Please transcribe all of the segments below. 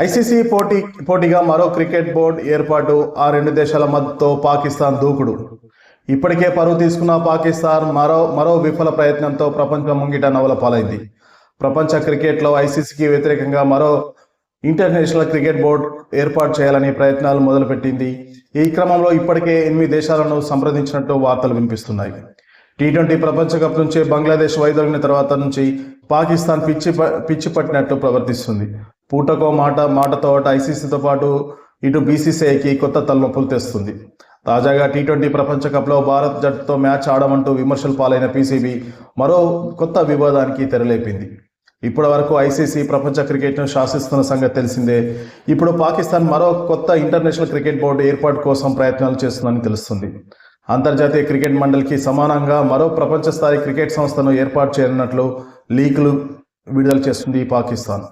ICC పోటీ పోటీగా మరో క్రికెట్ బోర్డు ఏర్పాటు. ఆ రెండు దేశాల మద్దతుతో పాకిస్తాన్ దూకుడు. ఇప్పటికే పరువు తీసుకున్న పాకిస్తాన్ మరో మరో విఫల ప్రయత్నంతో ప్రపంచం ముంగిట నవల పాలైంది. ప్రపంచ క్రికెట్లో ఐసీసీకి వ్యతిరేకంగా మరో ఇంటర్నేషనల్ క్రికెట్ బోర్డు ఏర్పాటు చేయాలని ప్రయత్నాలు మొదలుపెట్టింది. ఈ క్రమంలో ఇప్పటికే ఎనిమిది దేశాలను సంప్రదించినట్టు వార్తలు వినిపిస్తున్నాయి. టీ ట్వంటీ ప్రపంచ కప్ నుంచి బంగ్లాదేశ్ వైదొలిగిన తర్వాత నుంచి పాకిస్తాన్ పిచ్చి ప- పిచ్చి పట్టినట్టు ప్రవర్తిస్తుంది. పూటకో మాట మాటతో ఐసీసీతో పాటు ఇటు బీసీసీఐకి కొత్త తలనొప్పులు తెస్తుంది. తాజాగా టీ ట్వంటీ ప్రపంచ కప్లో భారత్ జట్టుతో మ్యాచ్ ఆడమంటూ విమర్శలు పాలైన పీసీబీ మరో కొత్త వివాదానికి తెరలేపింది. ఇప్పటి వరకు ఐసీసీ ప్రపంచ క్రికెట్ను శాసిస్తున్న సంగతి తెలిసిందే. ఇప్పుడు పాకిస్తాన్ మరో కొత్త ఇంటర్నేషనల్ క్రికెట్ బోర్డు ఏర్పాటు కోసం ప్రయత్నాలు చేస్తుందని తెలుస్తుంది. అంతర్జాతీయ క్రికెట్ మండలికి సమానంగా మరో ప్రపంచ స్థాయి క్రికెట్ సంస్థను ఏర్పాటు చేయనున్నట్లు లీకులు విడుదల చేస్తుంది పాకిస్తాన్.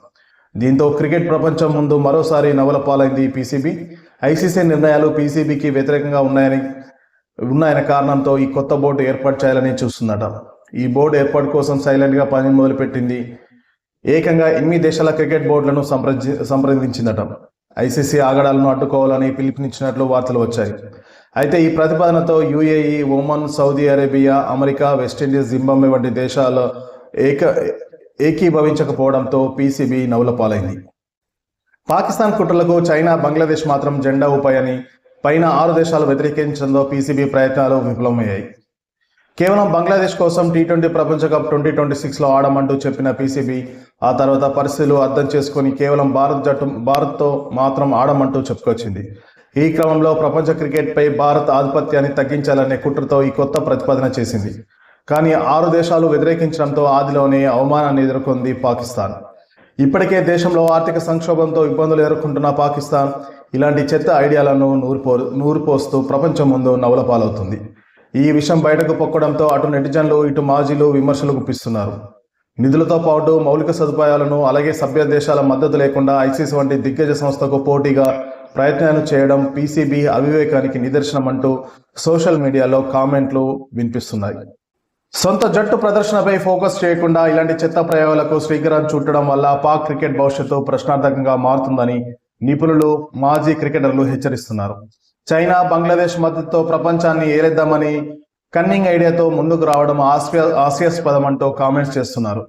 దీంతో క్రికెట్ ప్రపంచం ముందు మరోసారి నవల పాలైంది పీసీబీ. ఐసీసీ నిర్ణయాలు పీసీబీకి వ్యతిరేకంగా ఉన్నాయని ఉన్నాయనే కారణంతో ఈ కొత్త బోర్డు ఏర్పాటు చేయాలని చూస్తుందట. ఈ బోర్డు ఏర్పాటు కోసం సైలెంట్గా పని మొదలుపెట్టింది. ఏకంగా ఎనిమిది దేశాల క్రికెట్ బోర్డులను సంప్రది సంప్రదించిందట. ఐసీసీ ఆగడాలను అడ్డుకోవాలని పిలుపునిచ్చినట్లు వార్తలు వచ్చాయి. అయితే ఈ ప్రతిపాదనతో UAE Oman Saudi Arabia America West Indies Zimbabwe వంటి దేశాల ఏక ఏకీభవించకపోవడంతో పీసీబీ నవ్వుల పాలైంది పాకిస్తాన్ కుట్రలకు చైనా బంగ్లాదేశ్ మాత్రం జెండా ఊపాయని పైన ఆరు దేశాలు వ్యతిరేకించడంతో పీసీబీ ప్రయత్నాలు విఫలమయ్యాయి. కేవలం బంగ్లాదేశ్ కోసం టీ ట్వంటీ ప్రపంచ కప్ ట్వంటీ ట్వంటీ సిక్స్లో ఆడమంటూ చెప్పిన పీసీబీ ఆ తర్వాత పరిస్థితులు అర్థం చేసుకొని కేవలం భారత్ జట్టు భారత్తో మాత్రం ఆడమంటూ చెప్పుకొచ్చింది. ఈ క్రమంలో ప్రపంచ క్రికెట్పై భారత్ ఆధిపత్యాన్ని తగ్గించాలనే కుట్రతో ఈ కొత్త ప్రతిపాదన చేసింది. కానీ ఆరు దేశాలు వ్యతిరేకించడంతో ఆదిలోనే అవమానాన్ని ఎదుర్కొంది పాకిస్తాన్. ఇప్పటికే దేశంలో ఆర్థిక సంక్షోభంతో ఇబ్బందులు ఎదుర్కొంటున్న పాకిస్తాన్ ఇలాంటి చెత్త ఐడియాలను నూరుపో నూరుపోస్తూ ప్రపంచం ముందు నవలపాలవుతుంది. ఈ విషయం బయటకు పొక్కడంతో అటు నెటిజన్లు ఇటు మాజీలు విమర్శలు గుప్పిస్తున్నారు. నిధులతో పాటు మౌలిక సదుపాయాలను అలాగే సభ్య దేశాల మద్దతు లేకుండా ఐసీసీ వంటి దిగ్గజ సంస్థకు పోటీగా ప్రయత్నాలు చేయడం పీసీబీ అవివేకానికి నిదర్శనం అంటూ సోషల్ మీడియాలో కామెంట్లు వినిపిస్తున్నాయి. సొంత జట్టు ప్రదర్శనపై ఫోకస్ చేయకుండా ఇలాంటి చెత్త ప్రయోగాలకు శ్రీకరం చుట్టడం వల్ల పాక్ క్రికెట్ భవిష్యత్తు ప్రశ్నార్థకంగా మారుతుందని నిపుణులు మాజీ క్రికెటర్లు హెచ్చరిస్తున్నారు. చైనా బంగ్లాదేశ్ మద్దతుతో ప్రపంచాన్ని ఏలేద్దామని కన్నింగ్ ఐడియాతో ముందుకు రావడం హాస్య హాస్యాస్పదం అంటూ కామెంట్స్ చేస్తున్నారు.